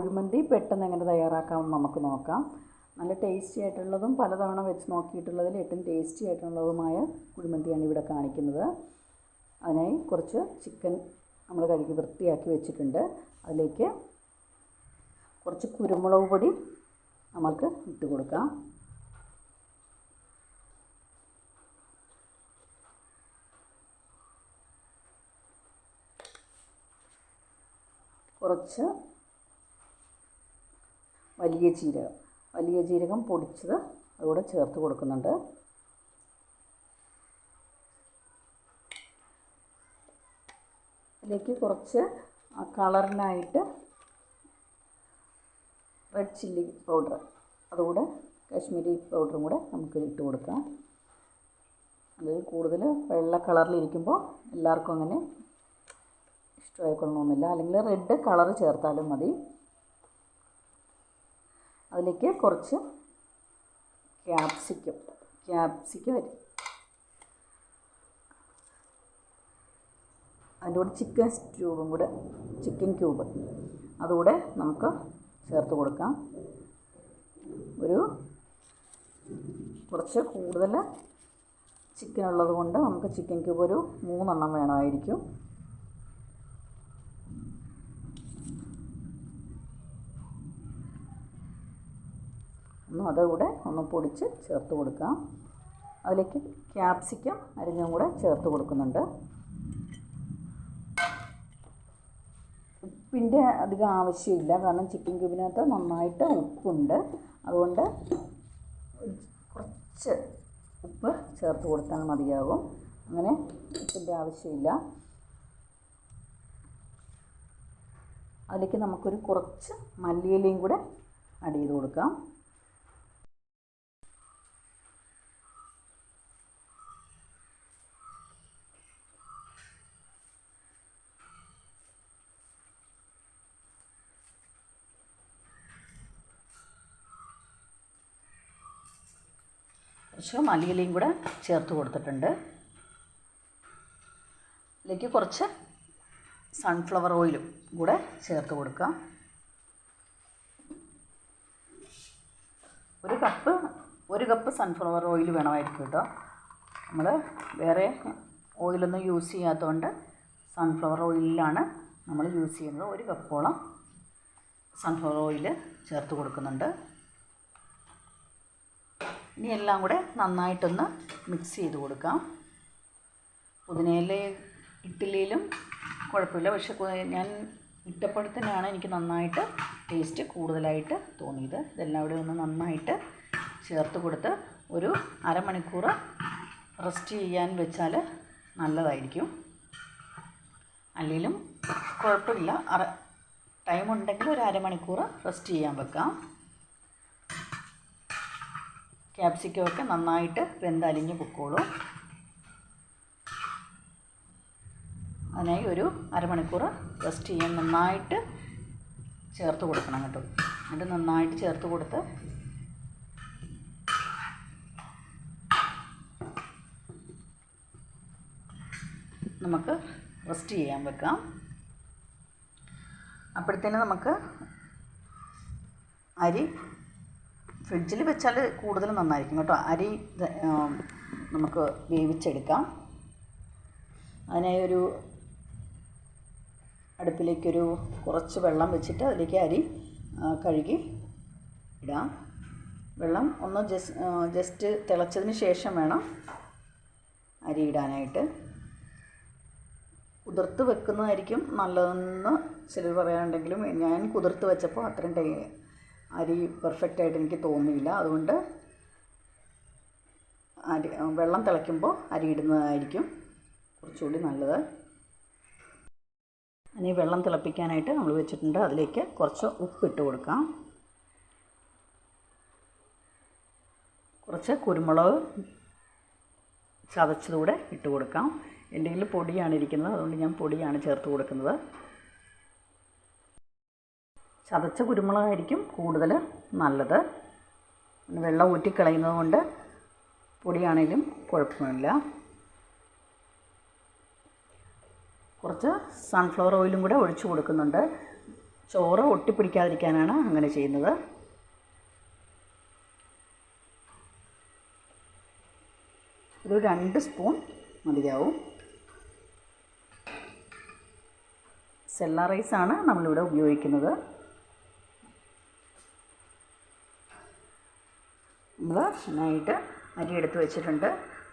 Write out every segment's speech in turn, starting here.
കുഴിമന്തി പെട്ടെന്ന് എങ്ങനെ തയ്യാറാക്കാമെന്ന് നമുക്ക് നോക്കാം. നല്ല ടേസ്റ്റി ആയിട്ടുള്ളതും പലതവണ വെച്ച് നോക്കിയിട്ടുള്ളതിൽ ഏറ്റവും ടേസ്റ്റി ആയിട്ടുള്ളതുമായ കുഴിമന്തിയാണ് ഇവിടെ കാണിക്കുന്നത്. അതിനായി കുറച്ച് ചിക്കൻ നമ്മൾ കഴുകി വൃത്തിയാക്കി വെച്ചിട്ടുണ്ട്. അതിലേക്ക് കുറച്ച് കുരുമുളക് പൊടി നമ്മൾക്ക് ഇട്ട് കൊടുക്കാം. കുറച്ച് വലിയ ജീരകം വലിയ ജീരകം പൊടിച്ചത് അതുകൂടെ ചേർത്ത് കൊടുക്കുന്നുണ്ട്. അതിലേക്ക് കുറച്ച് കളറിനായിട്ട് റെഡ് ചില്ലി പൗഡർ അതുകൂടെ കാശ്മീരി പൗഡറും കൂടെ നമുക്ക് ഇട്ട് കൊടുക്കാം. അതിൽ കൂടുതൽ വെള്ള കളറിലിരിക്കുമ്പോൾ എല്ലാവർക്കും അങ്ങനെ ഇഷ്ടമായിക്കൊള്ളണമെന്നില്ല. അല്ലെങ്കിൽ റെഡ് കളർ ചേർത്താലും മതി. അതിലേക്ക് കുറച്ച് ക്യാപ്സിക്കം ക്യാപ്സിക്കം വരും. അതിന്റെ കൂടെ ചിക്കൻ ക്യൂബും കൂടെ ചിക്കൻ ക്യൂബ്. അതുകൂടെ നമുക്ക് ചേർത്ത് കൊടുക്കാം. ഒരു കുറച്ച് കൂടുതൽ ചിക്കൻ ഉള്ളത് കൊണ്ട് നമുക്ക് ചിക്കൻ ക്യൂബ് ഒരു മൂന്നെണ്ണം വേണമായിരിക്കും ഒന്ന് അതുകൂടെ ഒന്ന് പൊടിച്ച് ചേർത്ത് കൊടുക്കാം. അതിലേക്ക് ക്യാപ്സിക്കം അരിഞ്ഞും കൂടെ ചേർത്ത് കൊടുക്കുന്നുണ്ട്. ഉപ്പിന്റെ അധികം ആവശ്യമില്ല. കാരണം ചിക്കൻ ക്യൂബിനകത്ത് നന്നായിട്ട് ഉപ്പുണ്ട്. അതുകൊണ്ട് കുറച്ച് ഉപ്പ് ചേർത്ത് കൊടുത്താൽ മതിയാകും. അങ്ങനെ ഉപ്പിന്റെ ആവശ്യമില്ല. അതിലേക്ക് നമുക്കൊരു കുറച്ച് മല്ലിയിലയും കൂടെ ആഡ് ചെയ്ത് കൊടുക്കാം. കുറച്ച് മല്ലിയിലയും കൂടെ ചേർത്ത് കൊടുത്തിട്ടുണ്ട്. ഇതിലേക്ക് കുറച്ച് സൺഫ്ലവർ ഓയിലും കൂടെ ചേർത്ത് കൊടുക്കാം. ഒരു കപ്പ് ഒരു കപ്പ് സൺഫ്ലവർ ഓയിൽ വേണമായിരിക്കും കേട്ടോ. നമ്മൾ വേറെ ഓയിലൊന്നും യൂസ് ചെയ്യാത്തതുകൊണ്ട് സൺഫ്ലവർ ഓയിലാണ് നമ്മൾ യൂസ് ചെയ്യുന്നത്. ഒരു കപ്പോളം സൺഫ്ലവർ ഓയിൽ ചേർത്ത് കൊടുക്കുന്നുണ്ട്. ഇനി എല്ലാം കൂടെ നന്നായിട്ടൊന്ന് മിക്സ് ചെയ്ത് കൊടുക്കാം. പുതിനയില ഇഡ്ഡലിയിലും കുഴപ്പമില്ല. പക്ഷെ ഞാൻ ഇട്ടപ്പോഴത്തേനാണ് എനിക്ക് നന്നായിട്ട് ടേസ്റ്റ് കൂടുതലായിട്ട് തോന്നിയത്. ഇതെല്ലാം കൂടെ ഒന്ന് നന്നായിട്ട് ചേർത്ത് കൊടുത്ത് ഒരു അരമണിക്കൂർ റെസ്റ്റ് ചെയ്യാൻ വെച്ചാൽ നല്ലതായിരിക്കും. അല്ലെങ്കിലും കുഴപ്പമില്ല. അര ടൈം ഉണ്ടെങ്കിൽ ഒരു അരമണിക്കൂർ റെസ്റ്റ് ചെയ്യാൻ വെക്കാം. ക്യാപ്സിക്കം ഒക്കെ നന്നായിട്ട് വെന്തലിഞ്ഞ് പൊക്കോളൂ. അതിനായി ഒരു അരമണിക്കൂർ റെസ്റ്റ് ചെയ്യാൻ നന്നായിട്ട് ചേർത്ത് കൊടുക്കണം കേട്ടോ. എന്നിട്ട് നന്നായിട്ട് ചേർത്ത് കൊടുത്ത് നമുക്ക് റെസ്റ്റ് ചെയ്യാൻ വെക്കാം. അപ്പോഴത്തേന് നമുക്ക് അരി ഫ്രിഡ്ജിൽ വെച്ചാൽ കൂടുതൽ നന്നായിരിക്കും കേട്ടോ. അരി നമുക്ക് വേവിച്ചെടുക്കാം. അതിനായി ഒരു അടുപ്പിലേക്കൊരു കുറച്ച് വെള്ളം വെച്ചിട്ട് അതിലേക്ക് അരി കഴുകി ഇടാം. വെള്ളം ഒന്ന് ജസ് ജസ്റ്റ് തിളച്ചതിന് ശേഷം വേണം അരി ഇടാനായിട്ട്. കുതിർത്ത് വെക്കുന്നതായിരിക്കും നല്ലതെന്ന് ചിലർ പറയാനുണ്ടെങ്കിലും ഞാൻ കുതിർത്ത് വെച്ചപ്പോൾ അത്രയും അരി പെർഫെക്റ്റ് ആയിട്ട് എനിക്ക് തോന്നിയില്ല. അതുകൊണ്ട് അരി വെള്ളം തിളയ്ക്കുമ്പോൾ അരി ഇടുന്നതായിരിക്കും കുറച്ചുകൂടി നല്ലത്. ഇനി വെള്ളം തിളപ്പിക്കാനായിട്ട് നമ്മൾ വെച്ചിട്ടുണ്ട്. അതിലേക്ക് കുറച്ച് ഉപ്പിട്ട് കൊടുക്കാം. കുറച്ച് കുരുമുളക് ചതച്ചതുകൂടെ ഇട്ട് കൊടുക്കാം. എന്റെ കയ്യിൽ പൊടിയാണ് ഇരിക്കുന്നത്. അതുകൊണ്ട് ഞാൻ പൊടിയാണ് ചേർത്ത് കൊടുക്കുന്നത്. ചതച്ച കുരുമുളകായിരിക്കും കൂടുതൽ നല്ലത്. വെള്ളം ഊറ്റിക്കളയുന്നത് കൊണ്ട് പൊടിയാണെങ്കിലും കുഴപ്പമില്ല കുറച്ച് സൺഫ്ലവർ ഓയിലും കൂടെ ഒഴിച്ചു കൊടുക്കുന്നുണ്ട്. ചോറ് ഒട്ടിപ്പിടിക്കാതിരിക്കാനാണ് അങ്ങനെ ചെയ്യുന്നത്. ഒരു രണ്ട് സ്പൂൺ മതിയാവും. സെല്ല റൈസാണ് നമ്മളിവിടെ ഉപയോഗിക്കുന്നത്. നമ്മൾ നന്നായിട്ട് അരി എടുത്ത് വെച്ചിട്ടുണ്ട്.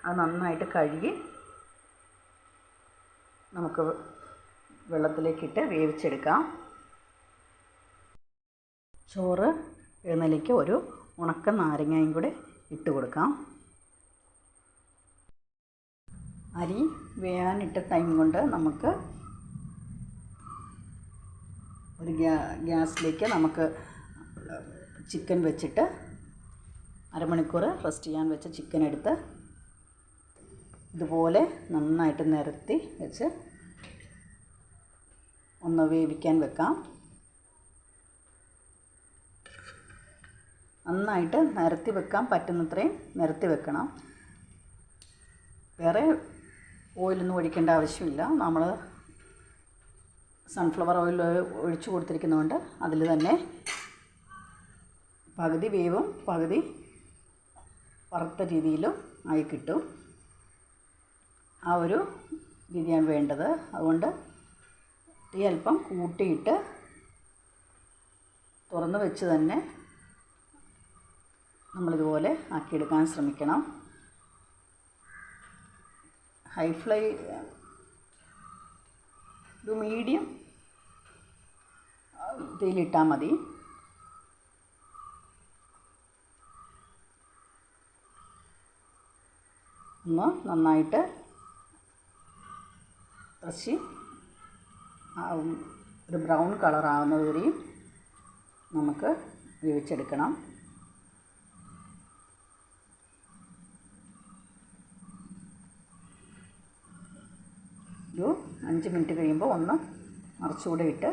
അത് നന്നായിട്ട് കഴുകി നമുക്ക് വെള്ളത്തിലേക്കിട്ട് വേവിച്ചെടുക്കാം. ചോറ് എഴുന്നേലേക്ക് ഒരു ഉണക്ക നാരങ്ങയും കൂടെ ഇട്ട് കൊടുക്കാം. അരി വേവാനിട്ട ടൈം കൊണ്ട് നമുക്ക് ഒരു ഗ്യാ ഗ്യാസിലേക്ക് നമുക്ക് ചിക്കൻ വെച്ചിട്ട് അരമണിക്കൂർ റെസ്റ്റ് ചെയ്യാൻ വെച്ച ചിക്കൻ എടുത്ത് ഇതുപോലെ നന്നായിട്ട് നിരത്തി വെച്ച് ഒന്ന് വേവിക്കാൻ വെക്കാം. നന്നായിട്ട് നിരത്തി വെക്കാൻ പറ്റുന്നത്രയും നിരത്തി വെക്കണം. വേറെ ഓയിലൊന്നും ഒഴിക്കേണ്ട ആവശ്യമില്ല. നമ്മൾ സൺഫ്ലവർ ഓയിൽ ഒഴിച്ചു കൊടുത്തിരിക്കുന്നതുകൊണ്ട് അതിൽ തന്നെ പകുതി വേവും പകുതി വറുത്ത രീതിയിലും ആയി കിട്ടും. ആ ഒരു രീതിയാണ് വേണ്ടത്. അതുകൊണ്ട് തീ അല്പം കൂട്ടിയിട്ട് തുറന്ന് വെച്ച് തന്നെ നമ്മളിതുപോലെ ആക്കിയെടുക്കാൻ ശ്രമിക്കണം. ഹൈ ഫ്ലൈ ഒരു മീഡിയം തീയിലിട്ടാൽ മതി. ഒന്ന് നന്നായിട്ട് ഇറച്ചി ഒരു ബ്രൗൺ കളർ ആകുന്നത് വരെയും നമുക്ക് വേവിച്ചെടുക്കണം ഒരു അഞ്ച് മിനിറ്റ് കഴിയുമ്പോൾ ഒന്ന് മറിച്ചുകൂടെ ഇട്ട്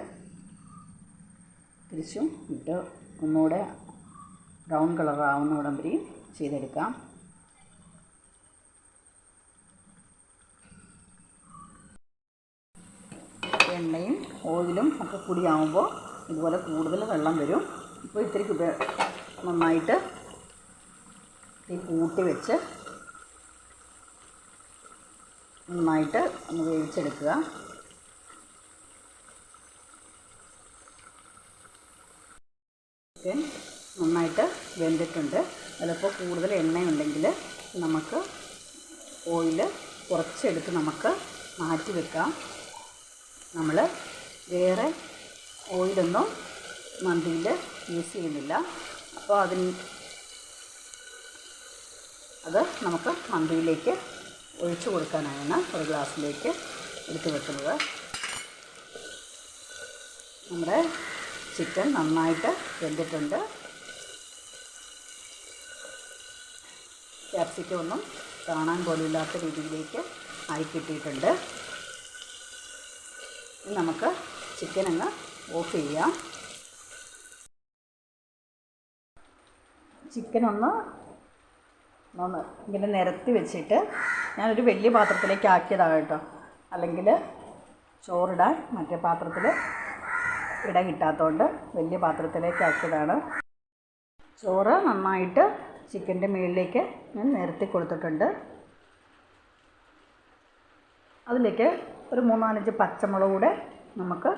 തിരിച്ചും ഇട്ട് ഒന്നുകൂടെ ബ്രൗൺ കളറാവുന്ന വരെയും ചെയ്തെടുക്കാം. എണ്ണയും ഓയിലും ഒക്കെ കൂടിയാവുമ്പോൾ ഇതുപോലെ കൂടുതൽ വെള്ളം വരും. ഇപ്പോൾ ഇത്തിരി നന്നായിട്ട് തീ കൂട്ടി വെച്ച് നന്നായിട്ട് ഒന്ന് വേവിച്ചെടുക്കുക. ചിക്കൻ നന്നായിട്ട് വെന്തിട്ടുണ്ട്. അതിലിപ്പോൾ കൂടുതൽ എണ്ണയുണ്ടെങ്കിൽ നമുക്ക് ഓയിൽ കുറച്ചെടുത്ത് നമുക്ക് മാറ്റി വെക്കാം. നമ്മൾ വേറെ ഓയിലൊന്നും മന്തിയിൽ യൂസ് ചെയ്യുന്നില്ല. അപ്പോൾ അതിന് അത് നമുക്ക് മന്തിയിലേക്ക് ഒഴിച്ചു കൊടുക്കാനാണ് ഒരു ഗ്ലാസ്സിലേക്ക് എടുത്ത് വെക്കുന്നത്. നമ്മുടെ ചിക്കൻ നന്നായിട്ട് വെന്തിട്ടുണ്ട്. ക്യാപ്സിക്കം ഒന്നും കാണാൻ പോലുമില്ലാത്ത രീതിയിലേക്ക് ആയി കിട്ടിയിട്ടുണ്ട്. നമുക്ക് ചിക്കൻ അങ്ങ് ഓഫ് ചെയ്യാം. ചിക്കൻ ഒന്ന് ഒന്ന് ഇങ്ങനെ നിരത്തി വെച്ചിട്ട് ഞാനൊരു വലിയ പാത്രത്തിലേക്ക് ആക്കിയതാണ് കേട്ടോ. അല്ലെങ്കിൽ ചോറിടാൻ മറ്റേ പാത്രത്തിൽ ഇട കിട്ടാത്തതുകൊണ്ട് വലിയ പാത്രത്തിലേക്ക് ആക്കിയതാണ്. ചോറ് നന്നായിട്ട് ചിക്കന്റെ മുകളിലേക്ക് ഞാൻ നിരത്തി കൊടുത്തിട്ടുണ്ട്. അതിലേക്ക് ഒരു മൂന്നാലഞ്ച് പച്ചമുളക് കൂടെ നമുക്ക്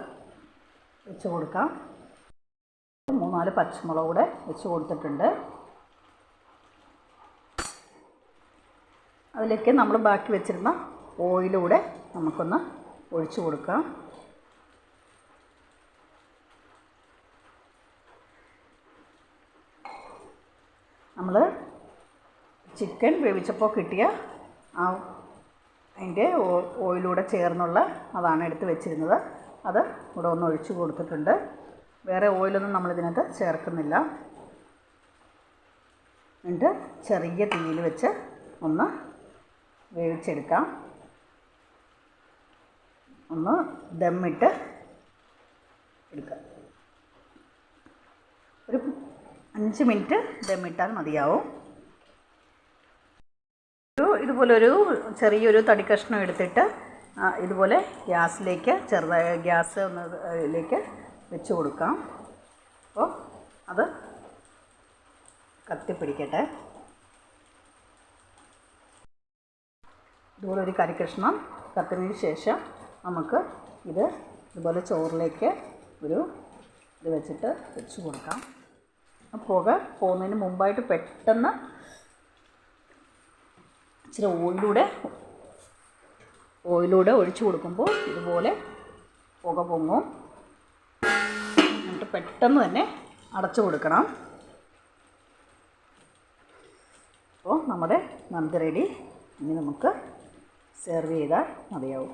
വെച്ച് കൊടുക്കാം. മൂന്നാൽ പച്ചമുളക് കൂടെ വെച്ച് കൊടുത്തിട്ടുണ്ട്. അതിലേക്ക് നമ്മൾ ബാക്കി വെച്ചിരുന്ന ഓയിലൂടെ നമുക്കൊന്ന് ഒഴിച്ചു കൊടുക്കാം. നമ്മൾ ചിക്കൻ വേവിച്ചപ്പോൾ കിട്ടിയ ആ അതിന്റെ ഓയിലൂടെ ചേർന്നുള്ള അതാണ് എടുത്ത് വെച്ചിരുന്നത്. അത് ഇവിടെ ഒന്ന് ഒഴിച്ച് കൊടുത്തിട്ടുണ്ട്. വേറെ ഓയിലൊന്നും നമ്മളിതിനകത്ത് ചേർക്കുന്നില്ല. എന്നിട്ട് ചെറിയ തീയിൽ വെച്ച് ഒന്ന് വേവിച്ചെടുക്കാം. ഒന്ന് ദമ്മിട്ട് എടുക്കാം. ഒരു അഞ്ച് മിനിറ്റ് ദമ്മിട്ടാൽ മതിയാവും. ഇതുപോലെ ഒരു ചെറിയൊരു തടി കഷ്ണം എടുത്തിട്ട് ഇതുപോലെ ഗ്യാസിലേക്ക് ചെറുതായ ഗ്യാസ് ഒന്ന് ഇതിലേക്ക് വെച്ച് കൊടുക്കാം. അപ്പോൾ അത് കത്തിപ്പിടിക്കട്ടെ. ഇതുപോലെ ഒരു കരിക്കഷ്ണം കത്തിനു ശേഷം നമുക്ക് ഇത് ഇതുപോലെ ചോറിലേക്ക് ഒരു ഇത് വെച്ചിട്ട് വെച്ച് കൊടുക്കാം. പുക പോകുന്നതിന് മുമ്പായിട്ട് പെട്ടെന്ന് ഇച്ചിരി ഓയിലൂടെ ഓയിലൂടെ ഒഴിച്ചു കൊടുക്കുമ്പോൾ ഇതുപോലെ പുക പൊങ്ങും. എന്നിട്ട് പെട്ടെന്ന് തന്നെ അടച്ചു കൊടുക്കണം. അപ്പോൾ നമ്മുടെ മന്തി റെഡി ഇനി നമുക്ക് സെർവ് ചെയ്താൽ മതിയാവും.